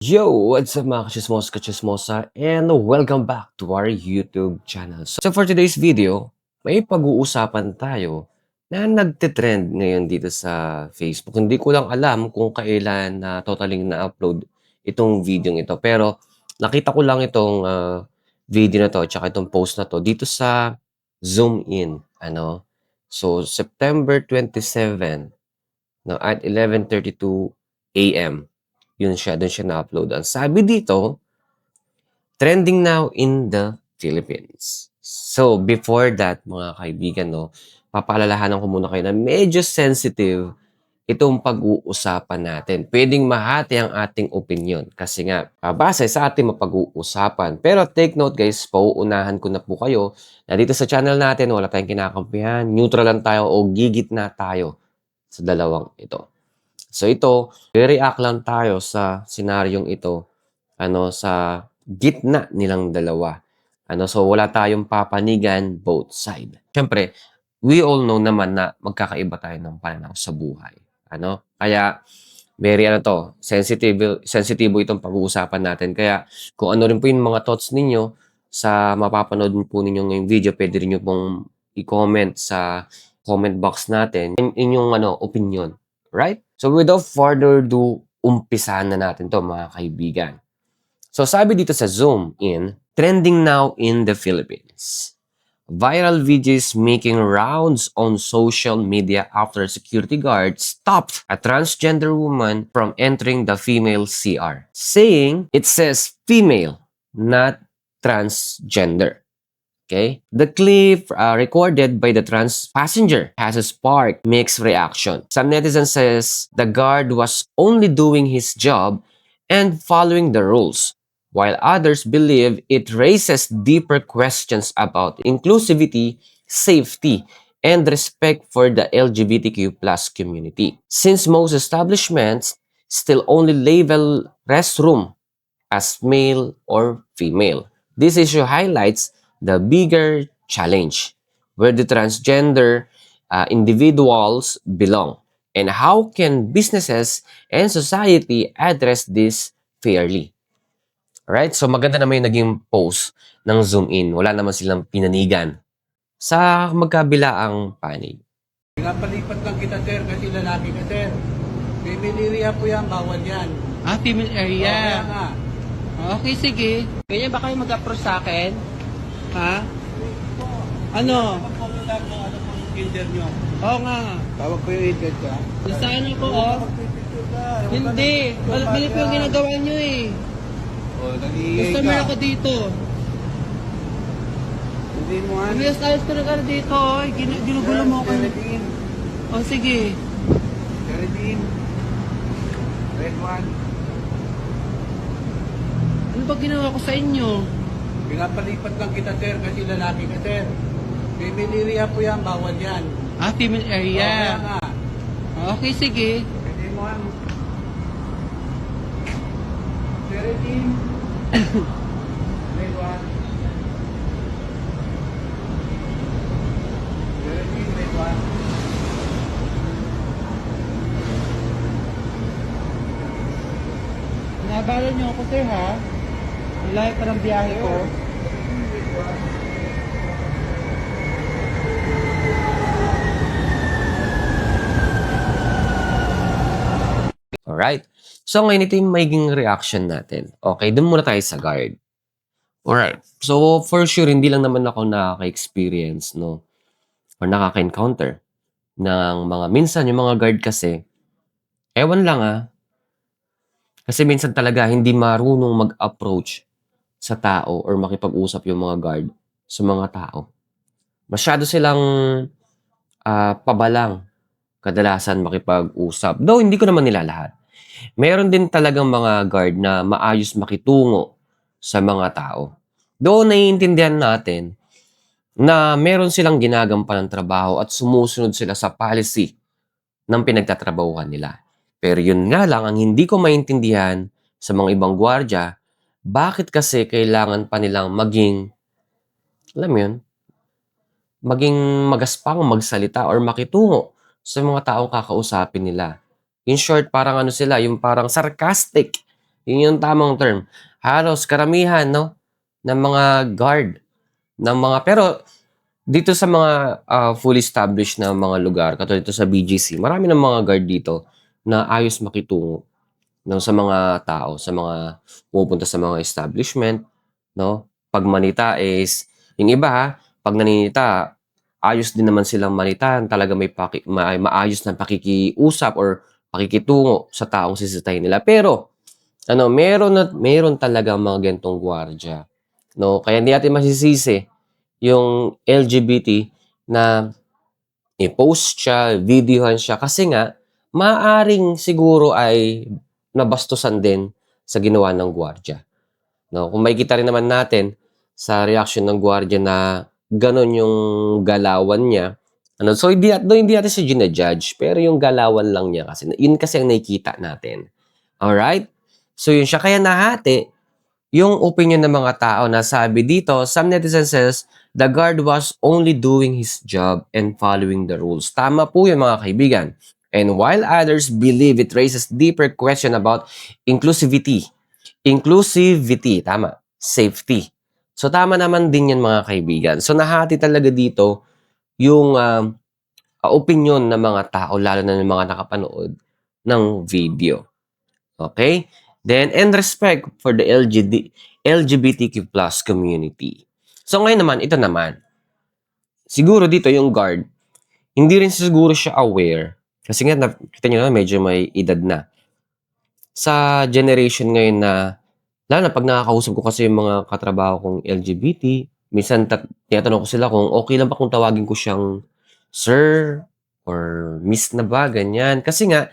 Yo! What's up mga kachismos, kachismosa, and welcome back to our YouTube channel. So for today's video, may pag-uusapan tayo na nagtitrend ngayon dito sa Facebook. Hindi ko lang alam kung kailan na totally na-upload itong video ito. Pero nakita ko lang itong ah, video na to, tsaka itong post na to dito sa Zoom In. Ano? So September 27 no, at 11.32 a.m. Yun siya, doon siya na-upload. Ang sabi dito, trending now in the Philippines. So, before that, mga kaibigan, no, papaalalahanan ko muna kayo na medyo sensitive itong pag-uusapan natin. Pwedeng mahati ang ating opinion kasi nga, base sa ating mapag-uusapan. Pero take note guys, pauunahan ko na po kayo na dito sa channel natin, wala tayong kinakampihan, neutral lang tayo o gigit na tayo sa dalawang ito. So ito, react lang tayo sa senaryong ito ano sa gitna nilang dalawa. Ano so wala tayong papanigan both side. Siyempre, we all know naman na magkakaiba tayo ng pananaw sa buhay. Ano? Kaya very ano to, sensitive sensitive itong pag-uusapan natin. Kaya kung ano rin po yung mga thoughts ninyo sa mapapanood po ninyo ngayong video, pwede rin nyo pong i-comment sa comment box natin in inyong ano opinion, right? So without further ado, umpisahan na natin to mga kaibigan. So sabi dito sa Zoom in, trending now in the Philippines. Viral videos making rounds on social media after security guard stopped a transgender woman from entering the female CR, saying it says female, not transgender. Okay? The clip uh, recorded by the trans passenger has sparked mixed reaction. Some netizens says the guard was only doing his job and following the rules, while others believe it raises deeper questions about inclusivity, safety, and respect for the LGBTQ plus community. Since most establishments still only label restroom as male or female. This issue highlights the bigger challenge where the transgender uh, individuals belong and how can businesses and society address this fairly. Alright, so maganda naman yung naging post ng Zoom In. Wala naman silang pinanigan sa magkabilaang panig. Pinapalipat lang kita, sir, kasi lalaki ka, sir. Female po yan, bawal yan. Ah, female Kaya area. nga. Okay, sige. Ganyan ba kayo mag-approach sa akin? Ha? Ano? Kapag po ano pong gender nyo. Oo nga. Tawag ko yung agent ka. Nasaan ako, oh? Magpipicture ka. Ewan Hindi. Mal- Mali po yung ginagawa nyo eh. O, nag-iingay Customer ka. ako dito. Hindi mo nga. Umiwas ayos ko na ka dito, oh. Gin- ginugulo mo ako. Teredin. Oh, sige. Teredin. Red one. Ano ba ginawa ko sa inyo? Pinapalipat lang kita, sir, kasi lalaki ka, sir. Female area po yan, bawal yan. Ah, female area. nga. Okay, sige. Hindi mo nga. Teredin. Red one. One. Nabalan niyo ako, sir, ha? Layo pa ng biyahe ko. Alright. So ngayon ito yung magiging reaction natin. Okay, dun muna tayo sa guard. Alright. So for sure, hindi lang naman ako nakaka-experience, no? Or nakaka-encounter ng mga, minsan yung mga guard kasi, ewan lang ah. Kasi minsan talaga hindi marunong mag-approach sa tao or makipag-usap yung mga guard sa mga tao. Masyado silang ah, pabalang kadalasan makipag-usap. Though hindi ko naman nila lahat. Meron din talagang mga guard na maayos makitungo sa mga tao. Though naiintindihan natin na meron silang ginagampanan ng trabaho at sumusunod sila sa policy ng pinagtatrabahuhan nila. Pero yun nga lang, ang hindi ko maintindihan sa mga ibang gwardya, bakit kasi kailangan pa nilang maging, alam yun, maging magaspang magsalita or makitungo sa mga taong kakausapin nila. In short, parang ano sila, yung parang sarcastic Yun yung tamang term. Halos karamihan, no, ng mga guard, ng mga, pero dito sa mga ah, fully established na mga lugar, katulad dito sa BGC, marami ng mga guard dito na ayos makitungo no, sa mga tao, sa mga pumupunta sa mga establishment, no? Pag manita is, yung iba ha, pag naninita, ayos din naman silang manitan, talaga may paki, ma, maayos na pakikiusap or pakikitungo sa taong sisitahin nila. Pero, ano, meron at meron talaga mga gantong gwardiya. No? Kaya hindi natin masisisi yung LGBT na i-post siya, videohan siya kasi nga maaring siguro ay nabastusan din sa ginawa ng gwardiya. No, kung makikita rin naman natin sa reaction ng gwardiya na ganon yung galawan niya. Ano, so hindi, do, hindi natin siya ginajudge, pero yung galawan lang niya kasi. Yun kasi ang nakikita natin. Alright? So yun siya. Kaya nahati yung opinion ng mga tao na sabi dito, some netizens says, the guard was only doing his job and following the rules. Tama po yun mga kaibigan. And while others believe it raises deeper question about inclusivity. Inclusivity, tama. Safety. So tama naman din yan mga kaibigan. So nahati talaga dito yung uh, opinion ng mga tao, lalo na ng mga nakapanood ng video. Okay? Then, and respect for the LGD, LGBTQ plus community. So ngayon naman, ito naman. Siguro dito yung guard, hindi rin siguro siya aware. Kasi nga, nakita nyo na, medyo may edad na. Sa generation ngayon na, lalo na pag nakakausap ko kasi yung mga katrabaho kong LGBT, minsan tat- tinatanong ko sila kung okay lang ba kung tawagin ko siyang sir or miss na ba, ganyan. Kasi nga,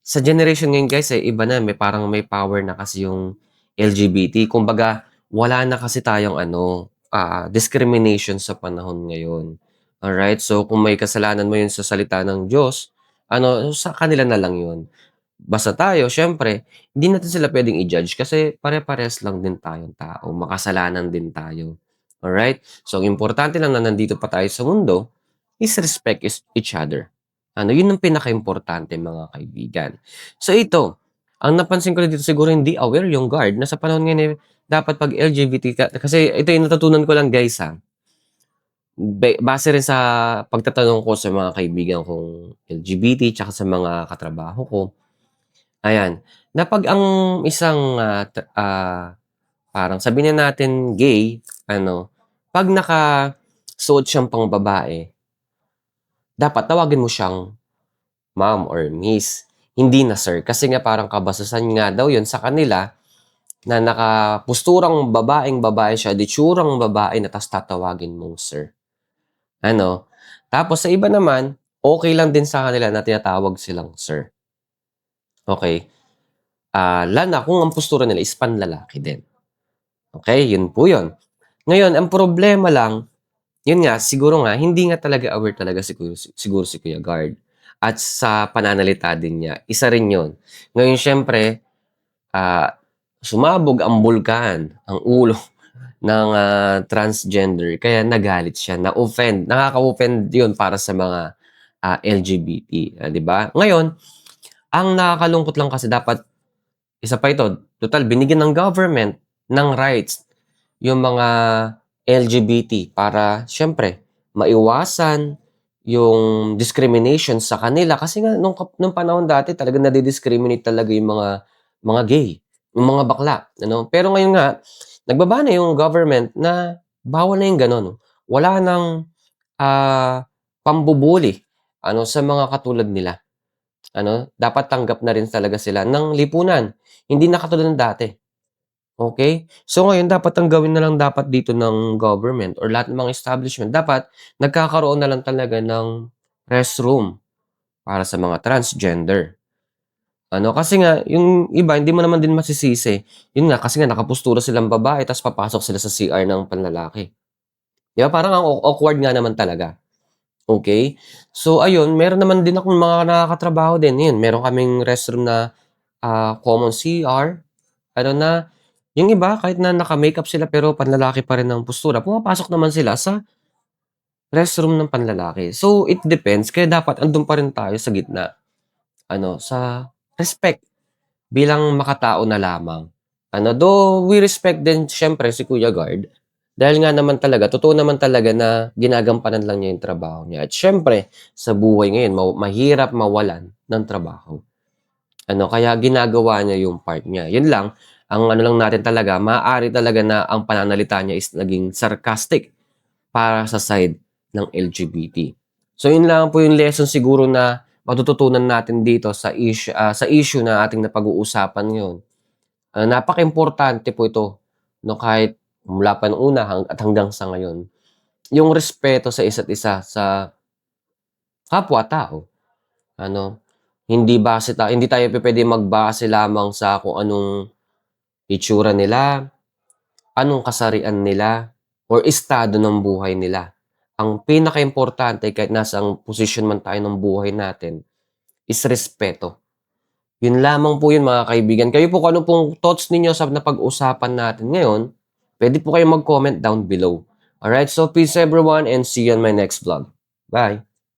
sa generation ngayon guys, eh, iba na, may parang may power na kasi yung LGBT. Kumbaga, wala na kasi tayong ano, ah, discrimination sa panahon ngayon. Alright? So, kung may kasalanan mo yun sa salita ng Diyos, ano, sa kanila na lang yun. Basta tayo, syempre, hindi natin sila pwedeng i-judge kasi pare-pares lang din tayong tao. Makasalanan din tayo. Alright? So, ang importante lang na nandito pa tayo sa mundo is respect is each other. Ano, yun ang pinaka-importante mga kaibigan. So, ito, ang napansin ko dito siguro hindi aware yung guard na sa panahon ngayon eh, dapat pag LGBT ka, kasi ito yung natutunan ko lang guys ha. Ba- base rin sa pagtatanong ko sa mga kaibigan kong LGBT tsaka sa mga katrabaho ko. Ayan, na pag ang isang t- ah, parang sabihin na natin gay, ano, pag nakasuot siyang pang babae, dapat tawagin mo siyang ma'am or miss. Hindi na sir. Kasi nga parang kabasasan nga daw yun sa kanila na nakapusturang babaeng babae siya, ditsurang babae na tas tatawagin mong sir. Ano? Tapos sa iba naman, okay lang din sa kanila na tinatawag silang sir. Okay? Ah, lana kung ang postura nila is panlalaki din. Okay? Yun po yun. Ngayon, ang problema lang, yun nga, siguro nga, hindi nga talaga aware talaga siguro, siguro si Kuya Guard. At sa pananalita din niya, isa rin yun. Ngayon, syempre, ah, sumabog ang bulkan, ang ulo ng ah, transgender. Kaya nagalit siya, na-offend. Nakaka-offend yun para sa mga ah, LGBT. ah, di ba? Ngayon, ang nakakalungkot lang kasi dapat, isa pa ito, total, binigyan ng government ng rights yung mga LGBT para, syempre, maiwasan yung discrimination sa kanila. Kasi nga, nung, nung panahon dati, talaga nadidiscriminate talaga yung mga, mga gay, yung mga bakla. Ano? Pero ngayon nga, nagbaba na yung government na bawal na yung ganon. Wala nang ah, pambubuli ano, sa mga katulad nila. Ano, dapat tanggap na rin talaga sila ng lipunan. Hindi na katulad ng dati. Okay? So ngayon, dapat ang gawin na lang dapat dito ng government or lahat ng mga establishment, dapat nagkakaroon na lang talaga ng restroom para sa mga transgender. Ano, kasi nga, yung iba, hindi mo naman din masisisi. Yun nga, kasi nga nakapustura silang babae, tapos papasok sila sa CR ng panlalaki. Di ba? Parang ang aw- awkward nga naman talaga. Okay? So, ayun, meron naman din akong mga nakakatrabaho din. Yun, meron kaming restroom na ah, common CR. Ano na, yung iba, kahit na naka-makeup sila pero panlalaki pa rin ang postura, pumapasok naman sila sa restroom ng panlalaki. So, it depends. Kaya dapat andun pa rin tayo sa gitna. Ano, sa respect bilang makatao na lamang. Ano, though we respect din siyempre si Kuya Guard, dahil nga naman talaga, totoo naman talaga na ginagampanan lang niya yung trabaho niya. At siyempre, sa buhay ngayon, ma- mahirap mawalan ng trabaho. Ano, kaya ginagawa niya yung part niya. Yun lang, ang ano lang natin talaga, maaari talaga na ang pananalita niya is naging sarcastic para sa side ng LGBT. So yun lang po yung lesson siguro na matututunan natin dito sa issue, ah, sa issue na ating napag-uusapan ngayon. Ah, napaka-importante po ito no kahit mula pa nung una hang- at hanggang sa ngayon. Yung respeto sa isa't isa sa kapwa-tao. Ano, hindi base ta hindi tayo pupuwede magbase lamang sa kung anong itsura nila, anong kasarian nila, or estado ng buhay nila. Ang pinakaimportante kahit nasang posisyon man tayo ng buhay natin is respeto. Yun lamang po yun mga kaibigan. Kayo po kung ano pong thoughts ninyo sa napag-usapan natin ngayon, pwede po kayong mag-comment down below. Alright, so peace everyone and see you on my next vlog. Bye!